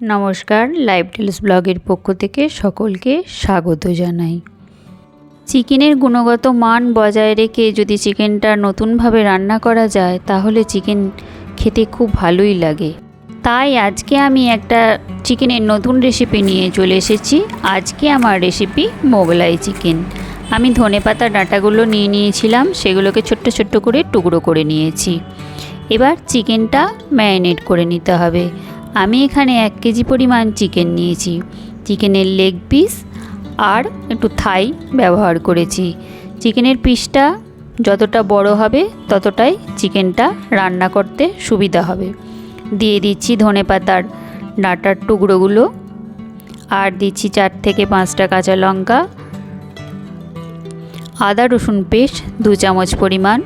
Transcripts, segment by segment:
নমস্কার, live tales ব্লগের পক্ষ থেকে সকলকে স্বাগত জানাই। চিকেনের গুণগত মান বজায় রেখে যদি চিকেনটা নতুনভাবে রান্না করা যায়, তাহলে চিকেন খেতে খুব ভালোই লাগে। তাই আজকে আমি একটা চিকেনের নতুন রেসিপি নিয়ে চলে এসেছি। আজকে আমার রেসিপি মোগলাই চিকেন। আমি ধনেপাতা ডাঁটাগুলো নিয়ে নিয়েছিলাম, সেগুলোকে ছোট্ট ছোট্ট করে টুকরো করে নিয়েছি। এবার চিকেনটা ম্যারিনেট করে নিতে হবে। আমি এখানে এক কেজি পরিমাণ চিকেন নিয়েছি। চিকেনের লেগ পিস আর একটু থাই ব্যবহার করেছি। চিকেনের পিসটা যতটা বড় হবে, ততটাই চিকেনটা রান্না করতে সুবিধা হবে। দিয়ে দিচ্ছি ধনে পাতার ডাঁটার টুকরোগুলো আর দিচ্ছি চার থেকে পাঁচটা কাঁচা লঙ্কা, আদা রসুন পেস্ট, দু চামচ পরিমাণ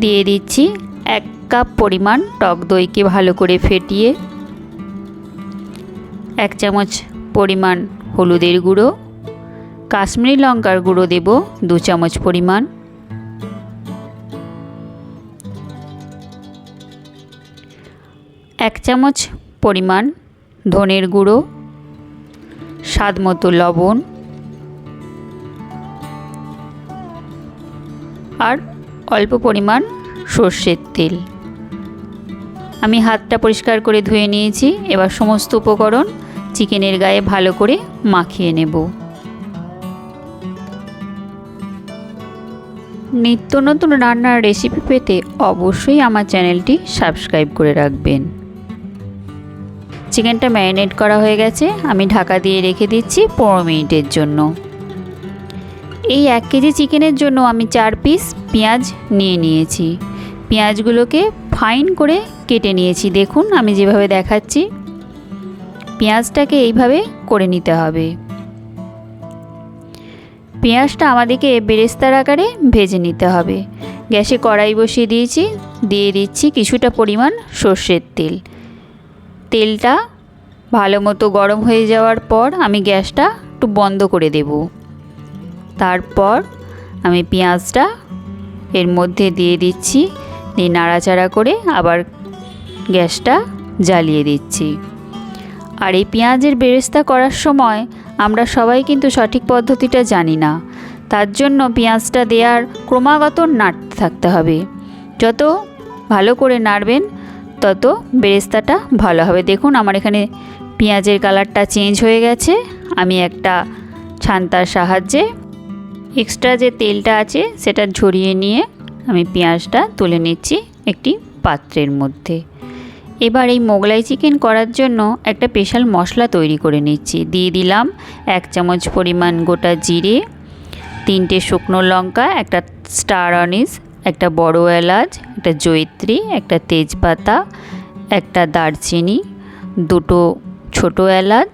দিয়ে দিচ্ছি এক কাপ পরিমাণ টক দইকে ভালো করে ফেটিয়ে, এক চামচ পরিমাণ হলুদের গুঁড়ো, কাশ্মীরি লঙ্কার গুঁড়ো দেব দু চামচ পরিমাণ। এক চামচ পরিমাণ ধনের গুঁড়ো, স্বাদ মতো লবণ আর অল্প পরিমাণ সর্ষের তেল। আমি হাতটা পরিষ্কার করে ধুয়ে নিয়েছি। এবার সমস্ত উপকরণ চিকেনের গায়ে ভালো করে মাখিয়ে নেব। নিত্য নতুন রান্নার রেসিপি পেতে অবশ্যই আমার চ্যানেলটি সাবস্ক্রাইব করে রাখবেন। চিকেনটা ম্যারিনেট করা হয়ে গেছে। আমি ঢাকা দিয়ে রেখে দিচ্ছি পনেরো মিনিটের জন্য। এই এক কেজি চিকেনের জন্য আমি চার পিস পেঁয়াজ নিয়ে নিয়েছি। পেঁয়াজগুলোকে ফাইন করে কেটে নিয়েছি। দেখুন, আমি যেভাবে দেখাচ্ছি, পেঁয়াজটাকে এইভাবে করে নিতে হবে। পেঁয়াজটা আমাদেরকে বেরেস্তার আকারে ভেজে নিতে হবে। গ্যাসে কড়াই বসিয়ে দিয়েছি। দিয়ে দিচ্ছি কিছুটা পরিমাণ সর্ষের তেল। তেলটা ভালো মতো গরম হয়ে যাওয়ার পর আমি গ্যাসটা একটু বন্ধ করে দেবো। তারপর আমি পেঁয়াজটা এর মধ্যে দিয়ে দিচ্ছি, দিয়ে নাড়াচাড়া করে আবার গ্যাসটা জ্বালিয়ে দিচ্ছি। আর এই পেঁয়াজের বেরেস্তা করার সময় আমরা সবাই কিন্তু সঠিক পদ্ধতিটা জানি না। তার জন্য পেঁয়াজটা দেওয়ার ক্রমাগত নাড়তে থাকতে হবে। যত ভালো করে নাড়বেন, তত বেরেস্তাটা ভালো হবে। দেখুন, আমার এখানে পেঁয়াজের কালারটা চেঞ্জ হয়ে গেছে। আমি একটা ছান্তার সাহায্যে এক্সট্রা যে তেলটা আছে সেটা ঝরিয়ে নিয়ে আমি পেঁয়াজটা তুলে নিচ্ছি একটি পাত্রের মধ্যে। এবার এই মোগলাই চিকেন করার জন্য একটা স্পেশাল মশলা তৈরি করে নিচ্ছি। দিয়ে দিলাম এক চামচ পরিমাণ গোটা জিরে, তিনটে শুকনো লঙ্কা, একটা স্টার অনিস, একটা বড় এলাচ, একটা জৈত্রী একটা তেজপাতা, একটা দারচিনি, দুটো ছোট এলাচ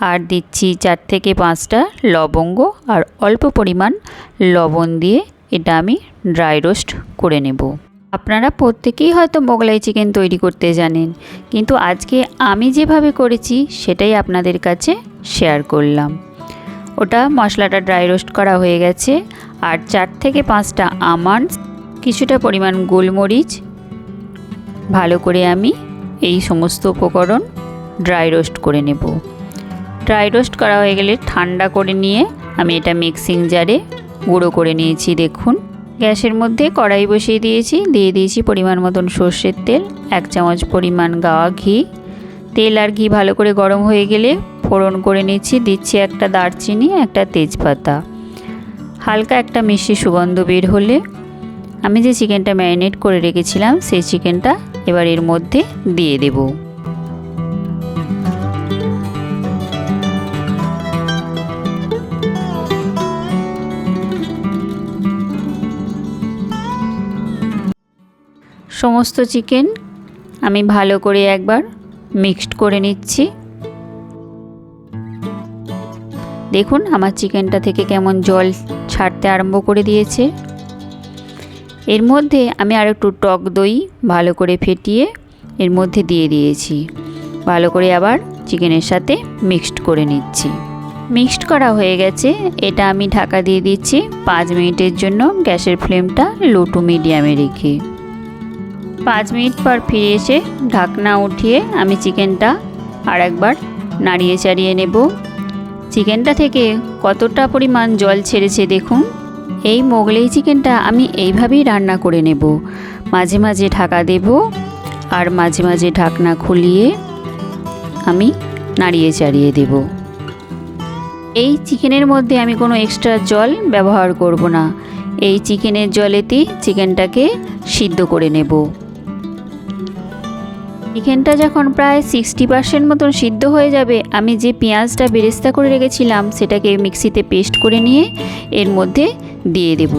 আর দিচ্ছি চার থেকে পাঁচটা লবঙ্গ আর অল্প পরিমাণ লবণ দিয়ে এটা আমি ড্রাই রোস্ট করে নেব। আপনারা প্রত্যেকেই হয়তো মোগলাই চিকেন তৈরি করতে জানেন, কিন্তু আজকে আমি যেভাবে করেছি সেটাই আপনাদের কাছে শেয়ার করলাম। ওটা মশলাটা ড্রাই রোস্ট করা হয়ে গেছে আর চার থেকে পাঁচটা আমন্ডস কিছুটা পরিমাণ গোলমরিচ, ভালো করে আমি এই সমস্ত উপকরণ ড্রাই রোস্ট করে নেব। ড্রাই রোস্ট করা হয়ে গেলে ঠান্ডা করে নিয়ে আমি এটা মিক্সিং জারে গুঁড়ো করে নিয়েছি, দেখুন। গ্যাসের মধ্যে কড়াই বসিয়ে দিয়েছি, দিয়ে দিয়েছি পরিমাণ মতন সর্ষের তেল, এক চামচ পরিমাণ গাওয়া ঘি। তেল আর ঘি ভালো করে গরম হয়ে গেলে ফোড়ন করে নিচ্ছি, দিচ্ছি একটা দারচিনি, একটা তেজপাতা। হালকা একটা মিষ্টি সুগন্ধ বের হলে আমি যে চিকেনটা ম্যারিনেট করে রেখেছিলাম, সেই চিকেনটা এবার এর মধ্যে দিয়ে দেবো। সমস্ত চিকেন আমি ভালো করে একবার মিক্সড করে নিচ্ছি। দেখুন, আমার চিকেনটা থেকে কেমন জল ছাড়তে আরম্ভ করে দিয়েছে। এর মধ্যে আমি আর একটু টক দই ভালো করে ফেটিয়ে এর মধ্যে দিয়ে দিয়েছি। ভালো করে আবার চিকেনের সাথে মিক্সড করে নিচ্ছি। মিক্সড করা হয়ে গেছে। এটা আমি ঢাকা দিয়ে দিচ্ছি। পাঁচ মিনিটের জন্য গ্যাসের ফ্লেমটা লো টু মিডিয়ামে রেখে। পাঁচ মিনিট পর ফিরে এসে ঢাকনা উঠিয়ে আমি চিকেনটা আর একবার নাড়িয়ে চাড়িয়ে নেব। চিকেনটা থেকে কতটা পরিমাণ জল ছেড়েছে দেখুন। এই মোগলাই চিকেনটা আমি এইভাবেই রান্না করে নেব। মাঝে মাঝে ঢাকা দেব আর মাঝে মাঝে ঢাকনা খুলিয়ে আমি নাড়িয়ে চাড়িয়ে দেব। এই চিকেনের মধ্যে আমি কোনো এক্সট্রা জল ব্যবহার করব না। এই চিকেনের জলেতেই চিকেনটাকে সিদ্ধ করে নেব। চিকেনটা যখন প্রায় সিক্সটি পার্সেন্ট মতন সিদ্ধ হয়ে যাবে, আমি যে পেঁয়াজটা বেরেস্তা করে রেখেছিলাম, সেটাকে মিক্সিতে পেস্ট করে নিয়ে এর মধ্যে দিয়ে দেব।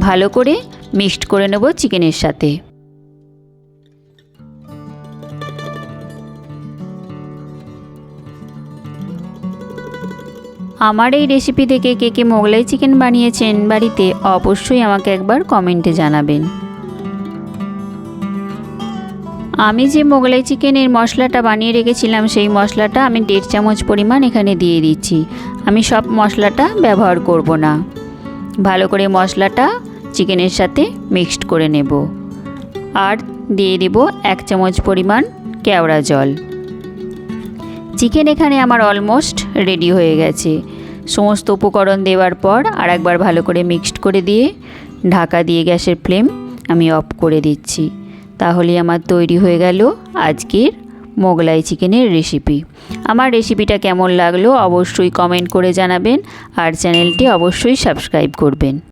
ভালো করে মিক্সড করে নেব চিকেনের সাথে। আমার এই রেসিপি থেকে কে কে মোগলাই চিকেন বানিয়েছেন বাড়িতে, অবশ্যই আমাকে একবার কমেন্টে জানাবেন। আমি যে মোগলাই চিকেনের মশলাটা বানিয়ে রেখেছিলাম, সেই মশলাটা আমি দেড় চামচ পরিমাণ এখানে দিয়ে দিচ্ছি। আমি সব মশলাটা ব্যবহার করব না। ভালো করে মশলাটা চিকেনের সাথে মিক্সড করে নেব। আর দিয়ে দেব এক চামচ পরিমাণ কেওড়া জল। চিকেন এখানে আমার অলমোস্ট রেডি হয়ে গেছে। সমস্ত উপকরণ দেওয়ার পর আর একবার ভালো করে মিক্সড করে দিয়ে ঢাকা দিয়ে গ্যাসের ফ্লেম আমি অফ করে দিচ্ছি। তাহলে আমার তৈরি হয়ে গেল আজকের মোগলাই চিকেনের রেসিপি আমার রেসিপিটা কেমন লাগল অবশ্যই কমেন্ট করে জানাবেন আর চ্যানেলটি অবশ্যই সাবস্ক্রাইব করবেন।